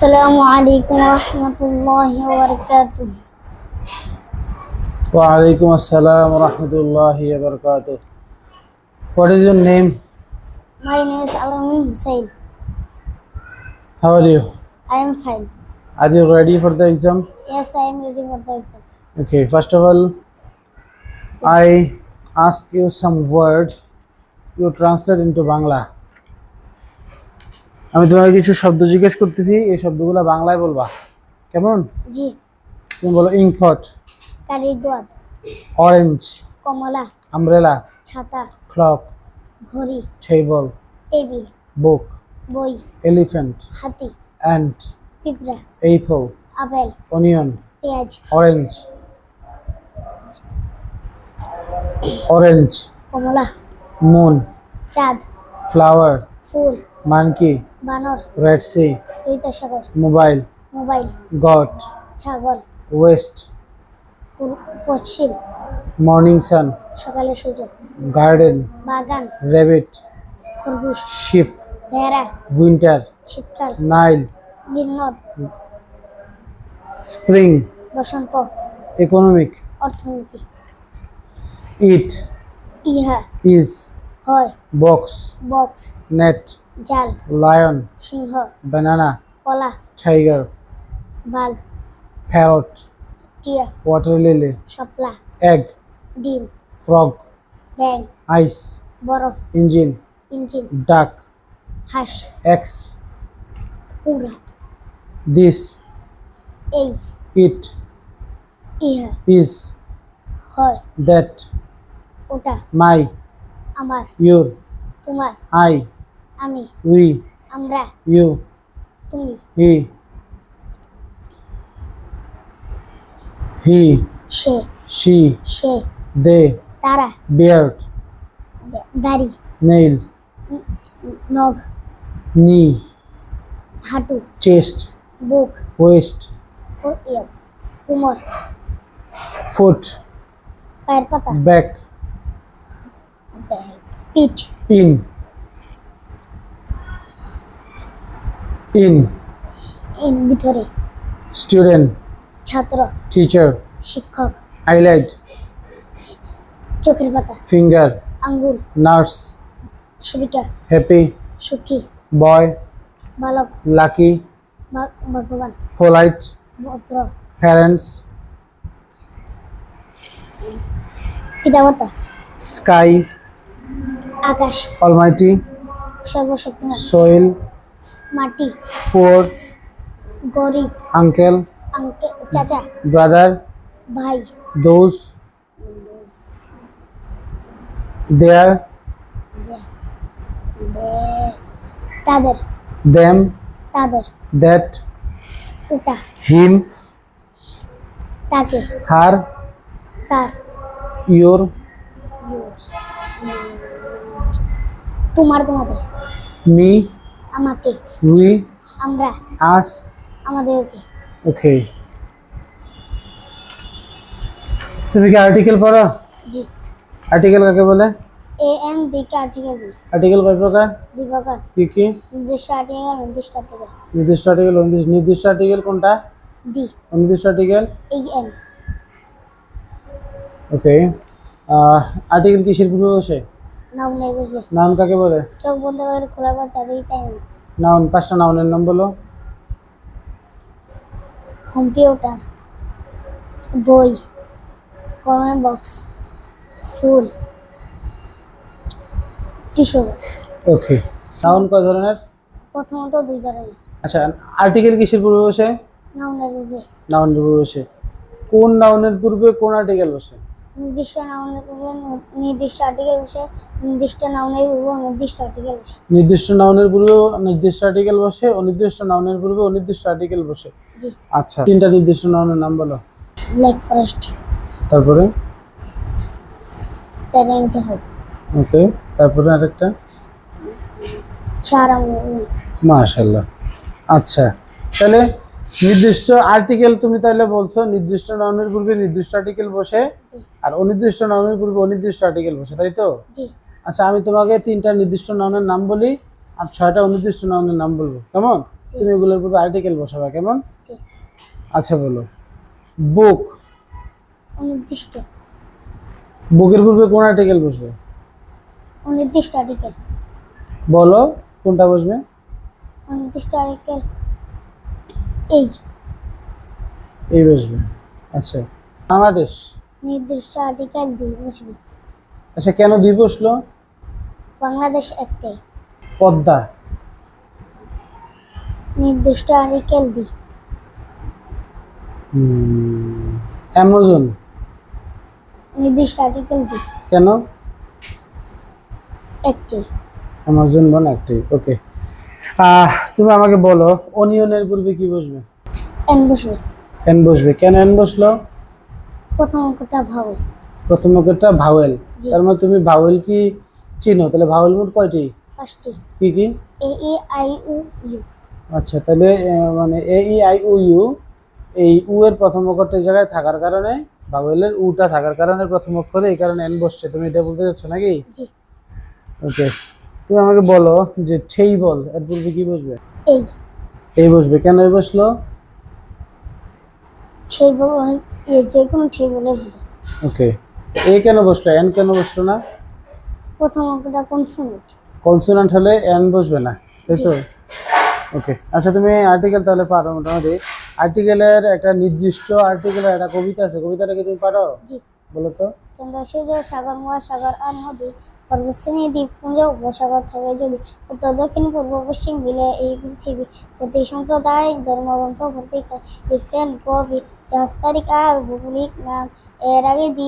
السلام عليكم ورحمة الله وبركاته وعليكم السلام ورحمة الله وبركاته. What is your name? My name is Alamin Hussain. How are you? I am fine. Are you ready for the exam? Yes, I am ready for the exam. Okay, first of all, I ask you some words. You translate into Bangla. আমি তোমাকে কিছু শব্দ জিজ্ঞেস করতেছি এই শব্দগুলো বাংলায় বলবা। কেমন? জি। তুমি বলো ইঙ্কট কারিদোয়াত অরেঞ্জ কমলা আমব্রেলা ছাতা ক্লক ঘড়ি টেবল টেবিল বুক বই এলিফ্যান্ট হাতি অ্যান্ট পিঁপড়া apple আপেল অনিয়ন পেঁয়াজ অরেঞ্জ অরেঞ্জ কমলা moon চাঁদ ফ্লাওয়ার ফুল monkey বানর red sea সাগর mobile মোবাইল goat ছাগল west পশ্চিম morning sun সকালে সূর্য garden বাগান rabbit খরগোশ sheep ভেড়া winter শীতকাল nile নীলনদ spring বসন্ত economic অর্থনীতি eat ইহা is হয় box বক্স net জাল lion সিংহ banana কলা tiger বাঘ parrot টিয়া water lily শাপলা egg ডিম frog ব্যাং ice বরফ engine ইঞ্জিন duck হাঁস x উড়া this এই it ইহা is হয় that ওটা my আমার your তোমার i আমি we আমরা you তুমি he he say she say they তারা beard বে- দাড়ি nail নখ knee হাঁটু chest বুক waist ও- ইয়ে, কোমর foot পায়ের পাতা back ব্যাগ, পিঠ in in এর ভিতরে student ছাত্র teacher শিক্ষক eyelid চোখের পাতা finger আঙ্গুল nurse সুবিটা happy সুখী boy বালক lucky ভা- ভগবান polite ভদ্র parents পিতামাতা sky আকাশ almighty সর্বশক্তিমান soil माटी। फोर गौरी। अंकल। अंकल चाचा। ब्रदर। भाई। Those there. Tadar them. तादर दैट। उटा। हिम। ताके। हार। तार। योर। योर। तुम्हार तुम्हारे। मी। আমাকে। We আমরা। us আমাদেরকে। okay. তুমি কি আর্টিকেল পড়ো? জি। আর্টিকেল কাকে বলে? এ এন দিকে আর্টিকেল বি আর্টিকেল কয় প্রকার? দুই প্রকার। কি কি? নির্দিষ্ট আর্টিকেল নির্দিষ্ট আর্টিকেল নির্দিষ্ট আর্টিকেল অনির্দিষ্ট নির্দিষ্ট আর্টিকেল কোনটা? ডি অনির্দিষ্ট আর্টিকেল এই এন ওকে আর্টিকেল কিসের পূর্বে বসে? বুঝলে। নাউন কাকে বলে? চোখ বন্ধ করে খোলার পর তাই না নাউন পাঁচটা নাউনের নাম বলো। কম্পিউটার বই কর্মের বক্স ফুল টিস্যু বক্স। ওকে নাউন কয় ধরনের? প্রথমত দুই ধরনের। আচ্ছা আর্টিকেল কিসের পূর্বে বসে? নাউনের রূপে নাউনের পূর্বে বসে। কোন নাউনের পূর্বে কোন আর্টিকেল বসে? নির্দিষ্ট নাউনের পূর্বে নির্দিষ্ট আর্টিকেল বসে নির্দিষ্ট নাউনের পূর্বে নির্দিষ্ট আর্টিকেল বসে। নির্দিষ্ট নাউনের পূর্বে নির্দিষ্ট আর্টিকেল বসে অনির্দিষ্ট নাউনের পূর্বে অনির্দিষ্ট আর্টিকেল বসে। জি। আচ্ছা তিনটা নির্দিষ্ট নাউনের নাম বলো। ব্ল্যাক ফরেস্ট তারপরে? ট্রেন জাহাজ ওকে তারপরে আরেকটা? সারা মাশাল্লাহ আচ্ছা তাহলে নির্দিষ্ট আর্টিকেল তুমি তাহলে বলছো নির্দিষ্ট নাউনের পূর্বে নির্দিষ্ট আর্টিকেল বসে আর অনির্দিষ্ট নাউনের পূর্বে অনির্দিষ্ট আর্টিকেল বসে তাই তো? আচ্ছা আমি তোমাকে তিনটা নির্দিষ্ট নাউনের নাম বলি আর ছয়টা অনির্দিষ্ট নাউনের নাম বলব কেমন? তুমি এগুলোর পূর্বে আর্টিকেল বসাবে কেমন? আচ্ছা বলো। বুক অনির্দিষ্ট। বুকের পূর্বে কোন আর্টিকেল বসবে? অনির্দিষ্ট আর্টিকেল বলো কোনটা বসবে? অনির্দিষ্ট আর্টিকেল এই। এই বসবে। আচ্ছা। বাংলাদেশ? নির্দিষ্ট আর্টিকেল দুই বসবে। আচ্ছা কেন দুই বসল? বাংলাদেশ একটাই। পদ্মা। নির্দিষ্ট আর্টিকেল দুই অ্যামাজন। নির্দিষ্ট আর্টিকেল দুই কেন? একটাই। অ্যামাজন বন একটাই। ওকে। তুমি আমাকে বলো অনিয়নের পূর্বে কি বসবে? এন বসবে। এন বসবে। কেন এন বসল? প্রথম অঙ্কটা ভাবে প্রথম অক্ষরটা ভাওয়েল। তার মানে তুমি ভাওয়েল কি চিনো? তাহলে ভাওয়েল মোট কয়টি? পাঁচটি। কি কি? A E I O U. আচ্ছা তাহলে মানে এ ই আই উ ইউ এই উ এর প্রথম অক্ষরটা জায়গায় থাকার কারণে ভাওয়েলের উটা থাকার কারণে প্রথম অক্ষরে এই কারণে এন বসছে। তুমি এটা বলতে চাচ্ছ নাকি? জি। ওকে তুমি আমাকে বলো যে ঠেই বল এর পূর্বে কি বসবে? এই। এই বসবে কেন এই বসল? সেই বল অনেক এ যে কোনো সেই বলে বোঝায় ওকে এ কেন বসল এন কেন বসল না? প্রথম অঙ্কটা কনসোনেন্ট কনসোনান্ট হলে এন বসবে না তাই তো? ওকে আচ্ছা তুমি আর্টিকেল তাহলে পারো মোটামুটি। আর্টিকেলের একটা নির্দিষ্ট আর্টিকেলের একটা কবিতা আছে কবিতাটা কি তুমি পারো? জি। বলো চন্দ্র সূর্য সাগর, মহাসাগর আর নদী পর্বতশ্রেণী, দ্বীপপুঞ্জ, উপসাগর থাকে যদি উত্তর, দক্ষিণ, পূর্ব, পশ্চিম মিলে এই পৃথিবী, যদি সম্প্রদায় ধর্মগ্রন্থ পত্রিকা লিখলেন কবি জাহাজ আর ভৌগোলিক নাম এর আগে দি